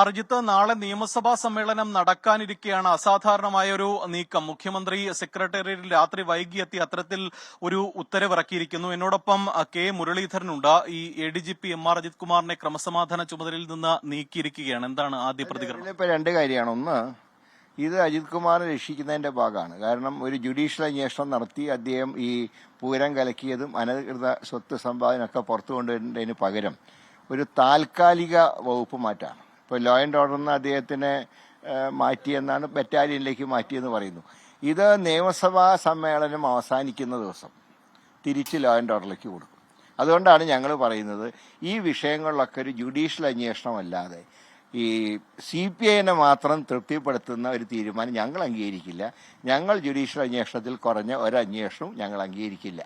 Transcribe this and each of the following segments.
അർജിത്ത് നാളെ നിയമസഭാ സമ്മേളനം നടക്കാനിരിക്കെയാണ് അസാധാരണമായ ഒരു നീക്കം. മുഖ്യമന്ത്രി സെക്രട്ടേറിയറ്റിൽ രാത്രി വൈകി എത്തി അത്തരത്തിൽ ഒരു ഉത്തരവിറക്കിയിരിക്കുന്നു. എന്നോടൊപ്പം കെ. മുരളീധരനുണ്ട്. ഈ A D G P M R Ajith കുമാറിനെ ക്രമസമാധാന ചുമതലയിൽ നിന്ന് നീക്കിയിരിക്കുകയാണ്. എന്താണ് ആദ്യ പ്രതികരണം? ഇപ്പൊ രണ്ട് കാര്യമാണ്. ഒന്ന് ഇത് അജിത് കുമാറിനെ രക്ഷിക്കുന്നതിന്റെ ഭാഗമാണ്. കാരണം ഒരു ജുഡീഷ്യൽ അന്വേഷണം നടത്തി അദ്ദേഹം ഈ പൂരം കലക്കിയതും അനധികൃത സ്വത്ത് സമ്പാദനമൊക്കെ പുറത്തു കൊണ്ടുവരുന്നതിന് പകരം ഒരു താൽക്കാലിക വകുപ്പ് മാറ്റാണ്. ഇപ്പോൾ ലോ ആൻഡ് ഓർഡറിന് അദ്ദേഹത്തിനെ ഏഹ്, മാറ്റിയെന്നാണ് ബറ്റാലിയനിലേക്ക് മാറ്റിയെന്ന് പറയുന്നു. ഇത് നിയമസഭാ സമ്മേളനം അവസാനിക്കുന്ന ദിവസം തിരിച്ച് ലോ ആൻഡ് ഓർഡറിലേക്ക് കൊടുക്കും. അതുകൊണ്ടാണ് ഞങ്ങൾ പറയുന്നത് ഈ വിഷയങ്ങളിലൊക്കെ ഒരു ജുഡീഷ്യൽ അന്വേഷണമല്ലാതെ ഈ സി പി ഐനെ മാത്രം തൃപ്തിപ്പെടുത്തുന്ന ഒരു തീരുമാനം ഞങ്ങൾ അംഗീകരിക്കില്ല. ഞങ്ങൾ ജുഡീഷ്യൽ അന്വേഷണത്തിൽ കുറഞ്ഞ ഒരു അന്വേഷണവും ഞങ്ങൾ അംഗീകരിക്കില്ല.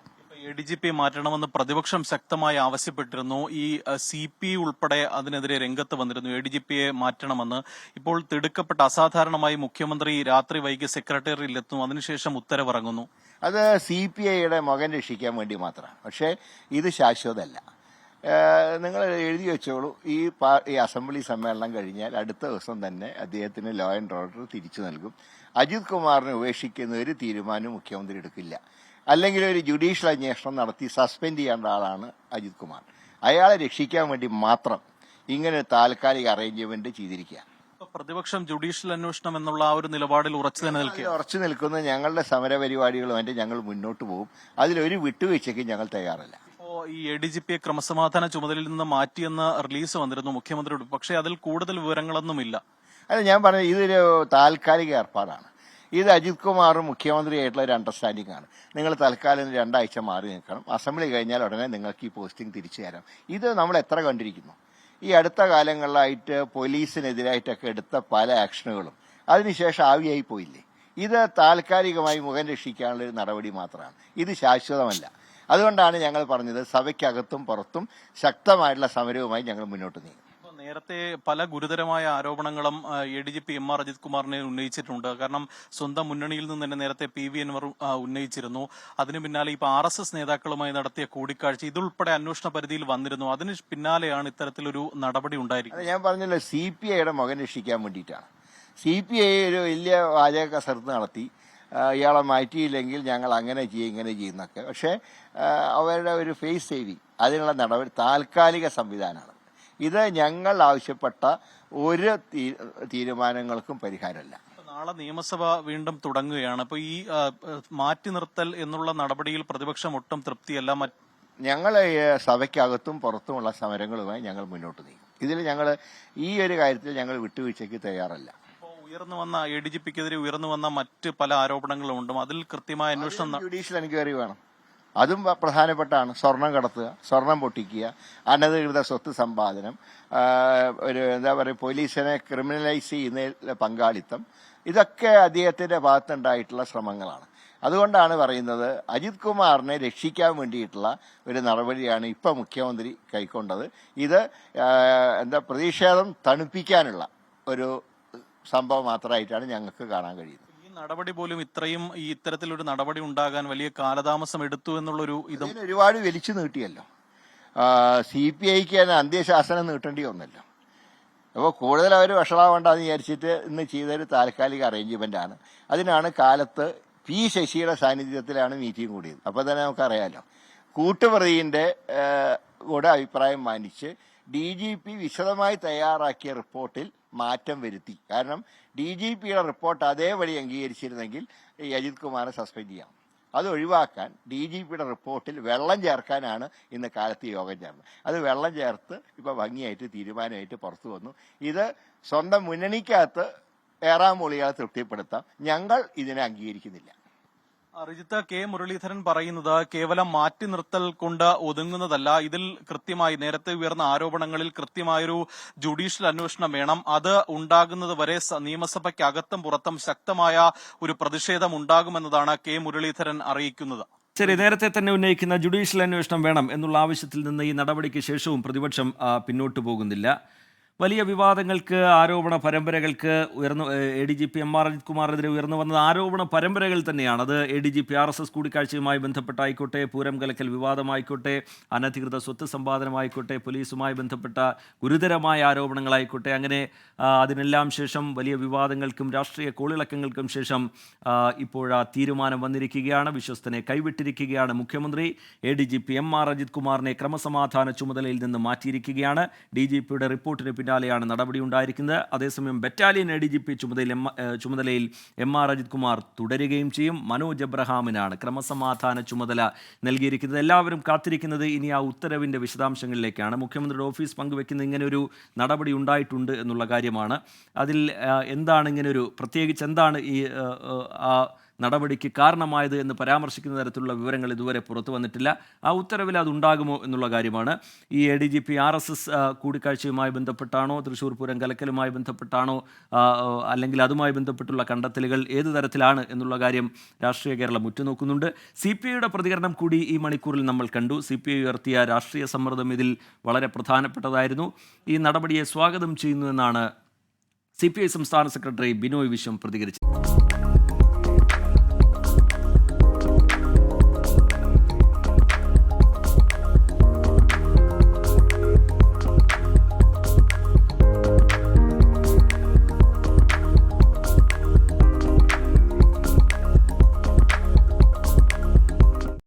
എ ഡി ജി പി മാറ്റണമെന്ന് പ്രതിപക്ഷം ശക്തമായി ആവശ്യപ്പെട്ടിരുന്നു. ഈ സി പി ഉൾപ്പെടെ അതിനെതിരെ രംഗത്ത് വന്നിരുന്നു. എ ഡി ജി പിയെ മാറ്റണമെന്ന്. ഇപ്പോൾ തിടുക്കപ്പെട്ട അസാധാരണമായി മുഖ്യമന്ത്രി രാത്രി വൈകി സെക്രട്ടേറിയറ്റിലെത്തുന്നു. അതിനുശേഷം ഉത്തരവിറങ്ങുന്നു. അത് സി പി ഐയുടെ മകൻ രക്ഷിക്കാൻ വേണ്ടി മാത്രമാണ് പക്ഷേ ഇത് ശാശ്വതമല്ല. നിങ്ങൾ എഴുതി വെച്ചോളൂ. ഈ ഈ അസംബ്ലി സമ്മേളനം കഴിഞ്ഞാൽ അടുത്ത ദിവസം തന്നെ അദ്ദേഹത്തിന് ലോ ആൻഡ് ഓർഡർ തിരിച്ചു നൽകും. അജിത് കുമാറിനെ ഉപേക്ഷിക്കുന്ന ഒരു തീരുമാനം മുഖ്യമന്ത്രി എടുക്കില്ല. അല്ലെങ്കിൽ ഒരു ജുഡീഷ്യൽ അന്വേഷണം നടത്തി സസ്പെൻഡ് ചെയ്യേണ്ട ആളാണ് അജിത് കുമാർ. അയാളെ രക്ഷിക്കാൻ വേണ്ടി മാത്രം ഇങ്ങനെ ഒരു താൽക്കാലിക അറേഞ്ച്മെന്റ് ചെയ്തിരിക്കുക പ്രതിപക്ഷം ജുഡീഷ്യൽ അന്വേഷണം എന്നുള്ള ആ ഒരു നിലപാടിൽ ഉറച്ചു തന്നെ നിൽക്കുക ഉറച്ചു നിൽക്കുന്ന ഞങ്ങളുടെ സമരപരിപാടികളുമായിട്ട് ഞങ്ങൾ മുന്നോട്ട് പോകും. അതിലൊരു വിട്ടുവീഴ്ചയ്ക്ക് ഞങ്ങൾ തയ്യാറല്ല. ഈ എ ഡി ജി പിയെ ക്രമസമാധാന ചുമതലയിൽ നിന്ന് മാറ്റിയെന്ന് റിലീസ് വന്നിരുന്നു മുഖ്യമന്ത്രിയുടെ. പക്ഷേ അതിൽ കൂടുതൽ വിവരങ്ങളൊന്നുമില്ല. അല്ല ഞാൻ പറഞ്ഞത് ഇതൊരു താൽക്കാലിക ഏർപ്പാടാണ്. ഇത് അജിത് കുമാറും മുഖ്യമന്ത്രിയായിട്ടുള്ള ഒരു അണ്ടർസ്റ്റാൻഡിംഗ് ആണ്. നിങ്ങൾ തൽക്കാലം രണ്ടാഴ്ച മാറി നിൽക്കണം. അസംബ്ലി കഴിഞ്ഞാൽ ഉടനെ നിങ്ങൾക്ക് ഈ പോസ്റ്റിംഗ് തിരിച്ചു തരാം. ഇത് നമ്മൾ എത്ര കണ്ടിരിക്കുന്നു? ഈ അടുത്ത കാലങ്ങളിലായിട്ട് പോലീസിനെതിരായിട്ടൊക്കെ എടുത്ത പല ആക്ഷനുകളും അതിനുശേഷം ആവിയായി പോയില്ലേ? ഇത് താൽക്കാലികമായി മുഖം രക്ഷിക്കാനുള്ള ഒരു നടപടി മാത്രമാണ്. ഇത് ശാശ്വതമല്ല. അതുകൊണ്ടാണ് ഞങ്ങൾ പറഞ്ഞത് സഭയ്ക്കകത്തും പുറത്തും ശക്തമായിട്ടുള്ള സമരവുമായി ഞങ്ങൾ മുന്നോട്ട് നീങ്ങും. നേരത്തെ പല ഗുരുതരമായ ആരോപണങ്ങളും A D G P M R Ajith കുമാറിനെ ഉന്നയിച്ചിട്ടുണ്ട്. കാരണം സ്വന്തം മുന്നണിയിൽ നിന്ന് തന്നെ നേരത്തെ പി വി അൻവർ ഉന്നയിച്ചിരുന്നു. അതിനു പിന്നാലെ ഇപ്പൊ ആർ എസ് എസ് നേതാക്കളുമായി നടത്തിയ കൂടിക്കാഴ്ച ഇതുൾപ്പെടെ അന്വേഷണ പരിധിയിൽ വന്നിരുന്നു. അതിന് പിന്നാലെയാണ് ഇത്തരത്തിലൊരു നടപടി ഉണ്ടായിരിക്കുന്നത്. ഞാൻ പറഞ്ഞല്ലോ സി പി ഐയുടെ മകൻ രക്ഷിക്കാൻ വേണ്ടിയിട്ടാണ്. സി പി ഐ ഒരു വലിയ വാചക കസരത്ത് നടത്തി. ഇയാളെ മാറ്റിയില്ലെങ്കിൽ ഞങ്ങൾ അങ്ങനെ ചെയ്യും ഇങ്ങനെ ചെയ്യുന്നൊക്കെ പക്ഷേ അവരുടെ ഒരു ഫേസ് സേവിങ് അതിനുള്ള നടപടി താൽക്കാലിക സംവിധാനമാണ്. ഇത് ഞങ്ങൾ ആവശ്യപ്പെട്ട ഒരു തീരുമാനങ്ങൾക്കും പരിഹാരമല്ല. നാളെ നിയമസഭ വീണ്ടും തുടങ്ങുകയാണ്. അപ്പൊ ഈ മാറ്റി നിർത്തൽ എന്നുള്ള നടപടിയിൽ പ്രതിപക്ഷം ഒട്ടും തൃപ്തിയല്ല. ഞങ്ങൾ സഭയ്ക്കകത്തും പുറത്തുമുള്ള സമരങ്ങളുമായി ഞങ്ങൾ മുന്നോട്ട് നീങ്ങും. ഇതിൽ ഞങ്ങൾ ഈ ഒരു കാര്യത്തിൽ ഞങ്ങൾ വിട്ടുവീഴ്ചയ്ക്ക് തയ്യാറല്ല. ഉയർന്നു വന്ന എ ഡി ജി പിക്കെതിരെ ഉയർന്നു വന്ന മറ്റ് പല ആരോപണങ്ങളും ഉണ്ട്. അതിൽ കൃത്യമായ അന്വേഷണം ജുഡീഷ്യൽ എൻക്വയറി വേണം. അതും പ്രധാനപ്പെട്ടാണ്. സ്വർണം കടത്തുക സ്വർണം പൊട്ടിക്കുക അനധികൃത സ്വത്ത് സമ്പാദനം ഒരു എന്താ പറയുക പോലീസിനെ ക്രിമിനലൈസ് ചെയ്യുന്നതിൽ പങ്കാളിത്തം. ഇതൊക്കെ അദ്ദേഹത്തിന്റെ ഭാഗത്തുണ്ടായിട്ടുള്ള ശ്രമങ്ങളാണ്. അതുകൊണ്ടാണ് പറയുന്നത് അജിത് കുമാറിനെ രക്ഷിക്കാൻ വേണ്ടിയിട്ടുള്ള ഒരു നടപടിയാണ് ഇപ്പം മുഖ്യമന്ത്രി കൈക്കൊണ്ടത്. ഇത് എന്താ പ്രതിഷേധം തണുപ്പിക്കാനുള്ള ഒരു സംഭവം മാത്രമായിട്ടാണ് ഞങ്ങൾക്ക് കാണാൻ കഴിയുന്നത്. നടപടി പോലും ഇത്രയും ഈ ഇത്തരത്തിലൊരു നടപടി ഉണ്ടാകാൻ വലിയ കാലതാമസം എടുത്തു എന്നുള്ളൊരു ഇതും ഒരുപാട് വലിച്ചു നീട്ടിയല്ലോ. സി പി ഐക്ക് തന്നെ അന്ത്യശാസനം നീട്ടേണ്ടി വന്നല്ലോ. അപ്പോൾ കൂടുതൽ അവർ വഷളാവേണ്ടെന്ന് വിചാരിച്ചിട്ട് ഇന്ന് ചെയ്തൊരു താൽക്കാലിക അറേഞ്ച്മെന്റ് ആണ് അതിനാണ് കാലത്ത് പി ശശിയുടെ സാന്നിധ്യത്തിലാണ് മീറ്റിംഗ് കൂടിയത്. അപ്പോൾ തന്നെ നമുക്കറിയാമല്ലോ കൂട്ടുപ്രതിന്റെ കൂടെ അഭിപ്രായം മാനിച്ച് ഡി ജി പി വിശദമായി തയ്യാറാക്കിയ റിപ്പോർട്ടിൽ മാറ്റം വരുത്തി. കാരണം ഡി ജി പിയുടെ റിപ്പോർട്ട് അതേപടി അംഗീകരിച്ചിരുന്നെങ്കിൽ ഈ അജിത് കുമാറെ സസ്പെൻഡ് ചെയ്യാം. അത് ഒഴിവാക്കാൻ ഡി ജി പിയുടെ റിപ്പോർട്ടിൽ വെള്ളം ചേർക്കാനാണ് ഇന്ന് കാലത്ത് യോഗം ചേർന്നത്. അത് വെള്ളം ചേർത്ത് ഇപ്പൊ ഭംഗിയായിട്ട് തീരുമാനമായിട്ട് പുറത്തു വന്നു. ഇത് സ്വന്തം മുന്നണിക്കകത്ത് ഏറാം മൊളികളെ തൃപ്തിപ്പെടുത്താം. ഞങ്ങൾ ഇതിനെ അംഗീകരിക്കുന്നില്ല. റിജിത്ത് കെ മുരളീധരൻ പറയുന്നത് കേവലം മാറ്റി നിർത്തൽ കൊണ്ട് ഒതുങ്ങുന്നതല്ല. ഇതിൽ കൃത്യമായി നേരത്തെ ഉയർന്ന ആരോപണങ്ങളിൽ കൃത്യമായൊരു ജുഡീഷ്യൽ അന്വേഷണം വേണം. അത് ഉണ്ടാകുന്നത് വരെ നിയമസഭയ്ക്കകത്തും പുറത്തും ശക്തമായ ഒരു പ്രതിഷേധം ഉണ്ടാകുമെന്നതാണ് കെ മുരളീധരൻ അറിയിക്കുന്നത്. ശരി നേരത്തെ തന്നെ ഉന്നയിക്കുന്ന ജുഡീഷ്യൽ അന്വേഷണം വേണം എന്നുള്ള ആവശ്യത്തിൽ നിന്ന് ഈ നടപടിക്ക് ശേഷവും പ്രതിപക്ഷം പിന്നോട്ട് പോകുന്നില്ല. വലിയ വിവാദങ്ങൾക്ക് ആരോപണ പരമ്പരകൾക്ക് ഉയർന്നു A D G P M R Ajith കുമാറിനെതിരെ ഉയർന്നു വന്നത് ആരോപണ പരമ്പരകൾ തന്നെയാണ്. അത് A D G P R S S കൂടിക്കാഴ്ചയുമായി ബന്ധപ്പെട്ടായിക്കോട്ടെ പൂരം കലക്കൽ വിവാദമായിക്കോട്ടെ അനധികൃത സ്വത്ത് സമ്പാദനമായിക്കോട്ടെ പോലീസുമായി ബന്ധപ്പെട്ട ഗുരുതരമായ ആരോപണങ്ങളായിക്കോട്ടെ അങ്ങനെ അതിനെല്ലാം ശേഷം വലിയ വിവാദങ്ങൾക്കും രാഷ്ട്രീയ കോളിളക്കങ്ങൾക്കും ശേഷം ഇപ്പോഴാ തീരുമാനം വന്നിരിക്കുകയാണ് വിശ്വസ്തനെ കൈവിട്ടിരിക്കുകയാണ്. മുഖ്യമന്ത്രി A D G P M R Ajith കുമാറിനെ ക്രമസമാധാന ചുമതലയിൽ നിന്ന് മാറ്റിയിരിക്കുകയാണ്. ഡി ജി പിയുടെ റിപ്പോർട്ടിന് പിന്നാലെയാണ് നടപടി ഉണ്ടായിരിക്കുന്നത് അതേസമയം battalion A D G P ചുമതലയിൽ എം ചുമതലയിൽ എം ആർ അജിത് കുമാർ തുടരുകയും ചെയ്യും. മനോജ് എബ്രഹാമിനാണ് ക്രമസമാധാന ചുമതല നൽകിയിരിക്കുന്നത്. എല്ലാവരും കാത്തിരിക്കുന്നത് ഇനി ആ ഉത്തരവിന്റെ വിശദാംശങ്ങളിലേക്കാണ്. മുഖ്യമന്ത്രിയുടെ ഓഫീസ് പങ്കുവെക്കുന്ന ഇങ്ങനൊരു നടപടി ഉണ്ടായിട്ടുണ്ട് എന്നുള്ള കാര്യമാണ്. അതിൽ എന്താണ് ഇങ്ങനൊരു പ്രത്യേകിച്ച് എന്താണ് ഈ ആ നടപടിക്ക് കാരണമായത് എന്ന് പരാമർശിക്കുന്ന തരത്തിലുള്ള വിവരങ്ങൾ ഇതുവരെ പുറത്തു വന്നിട്ടില്ല. ആ ഉത്തരവിൽ അതുണ്ടാകുമോ എന്നുള്ള കാര്യമാണ്. ഈ A D G P R S S കൂടിക്കാഴ്ചയുമായി ബന്ധപ്പെട്ടാണോ തൃശ്ശൂർ പൂരം കലക്കലുമായി ബന്ധപ്പെട്ടാണോ അല്ലെങ്കിൽ അതുമായി ബന്ധപ്പെട്ടുള്ള കണ്ടെത്തലുകൾ ഏത് തരത്തിലാണ് എന്നുള്ള കാര്യം രാഷ്ട്രീയ കേരളം ഉറ്റുനോക്കുന്നുണ്ട്. സി പി ഐയുടെ പ്രതികരണം കൂടി ഈ മണിക്കൂറിൽ നമ്മൾ കണ്ടു. സി പി ഐ ഉയർത്തിയ രാഷ്ട്രീയ സമ്മർദ്ദം ഇതിൽ വളരെ പ്രധാനപ്പെട്ടതായിരുന്നു. ഈ നടപടിയെ സ്വാഗതം ചെയ്യുന്നു എന്നാണ് സി പി ഐ സംസ്ഥാന സെക്രട്ടറി ബിനോയ് വിശ്വം പ്രതികരിച്ചത്.